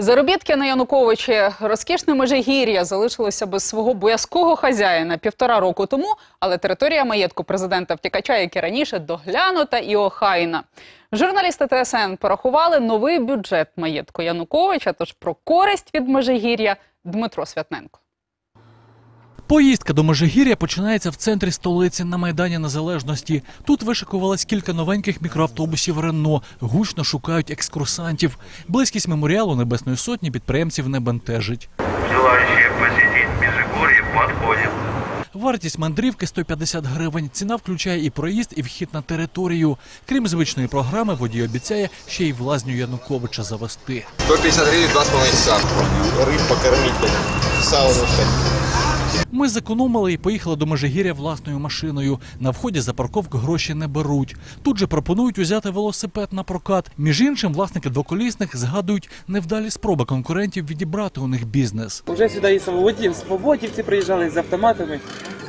Заробітки на Януковичі розкішне Межигір'я залишилося без свого боязкого хазяїна півтора року тому, але територія маєтку президента втікача, як і раніше, доглянута і охайна. Журналісти ТСН порахували новий бюджет маєтку Януковича. Тож про користь від Межигір'я Дмитро Святненко. Поїздка до Межигір'я починається в центрі столиці на Майдані Незалежності. Тут вишикувалось кілька новеньких мікроавтобусів Рено. Гучно шукають екскурсантів. Близькість меморіалу Небесної Сотні підприємців не бентежить. Желающие посетить Межигорье подходят. Вартість мандрівки 150 гривень. Ціна включає і проїзд, і вхід на територію. Крім звичної програми, водій обіцяє ще й в лазню Януковича завести. 150 гривен, 2,5 часа. Рыб покормить, в сауну. Ми зекономили і поїхали до Межигір'я власною машиною. На вході за парковку гроші не беруть. Тут же пропонують узяти велосипед на прокат. Між іншим, власники двоколісних згадують невдалі спроби конкурентів відібрати у них бізнес. Уже сюди і свободів, свободівці приїжджали з автоматами,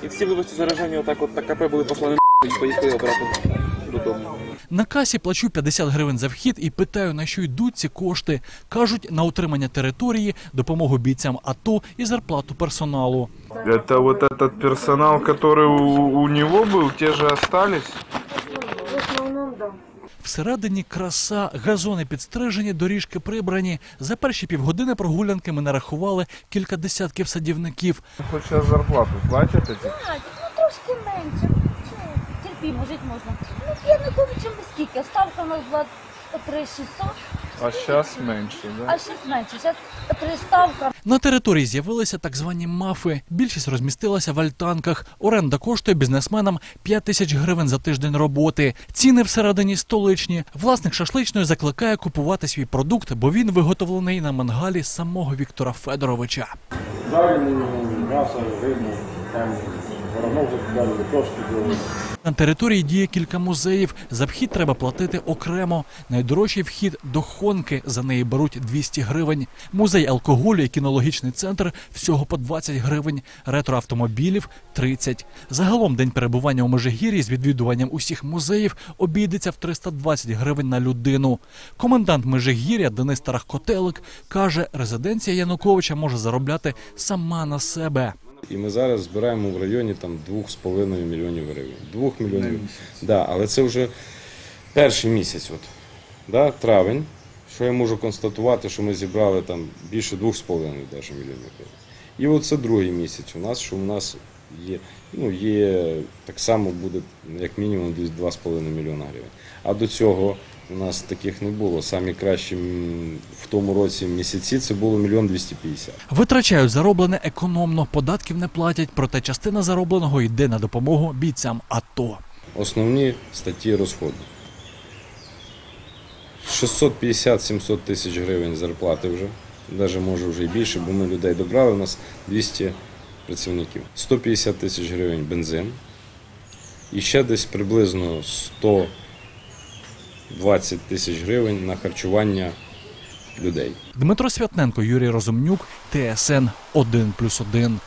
і всі вибачте заражені отак от КП були послані і поїхали обратно додому. На касі плачу 50 гривень за вхід і питаю, на що йдуть ці кошти. Кажуть, на утримання території, допомогу бійцям АТО і зарплату персоналу. Это вот этот персонал, который у, у него был, те же остались? Всередині краса, газони підстрижені, доріжки прибрані. За перші півгодини прогулянки ми нарахували кілька десятків садівників. Хоть сейчас зарплату платят эти? Знаєте, ну трошки менше. Терпімо, жити можна. Ну, Януковичем скільки. Ставка у нас була 3600, А меньше, а да? ще менше. Зараз 3 ставка. На території з'явилися так звані мафи. Більшість розмістилася в альтанках. Оренда коштує бізнесменам 5 тисяч гривень за тиждень роботи. Ціни всередині столичні. Власник шашличної закликає купувати свій продукт, бо він виготовлений на мангалі самого Віктора Федоровича. жареную мясо, рыбу, там На території діє кілька музеїв. За вхід треба платити окремо. Найдорожчий вхід до Хонки. За неї беруть 200 гривень. Музей алкоголю і кінологічний центр всього по 20 гривень. Ретроавтомобілів 30. Загалом день перебування у Межигір'ї з відвідуванням усіх музеїв обійдеться в 320 гривень на людину. Комендант Межигір'я Денис Тарахкотелик каже, резиденція Януковича може заробляти сама на себе. І ми зараз збираємо в районі там 2,5 мільйонів гривень. 2 мільйонів. Да, але це вже перший місяць, от, да, травень, що я можу констатувати, що ми зібрали там більше 2,5 даже мільйонів гривень. І оце другий місяць у нас, що у нас є, ну, є так само буде як мінімум десь 2,5 мільйона гривень. А до цього у нас таких не було. Самі кращі в тому році місяці це було мільйон 250. Витрачають зароблене економно, податків не платять, проте частина заробленого йде на допомогу бійцям АТО. Основні статті розходу. 650-700 тисяч гривень зарплати вже, навіть може вже і більше, бо ми людей добрали, у нас 200 працівників. 150 тисяч гривень бензин. І ще десь приблизно 120 тисяч гривень на харчування людей. Дмитро Святненко, Юрій Розумнюк, ТСН 1+,1.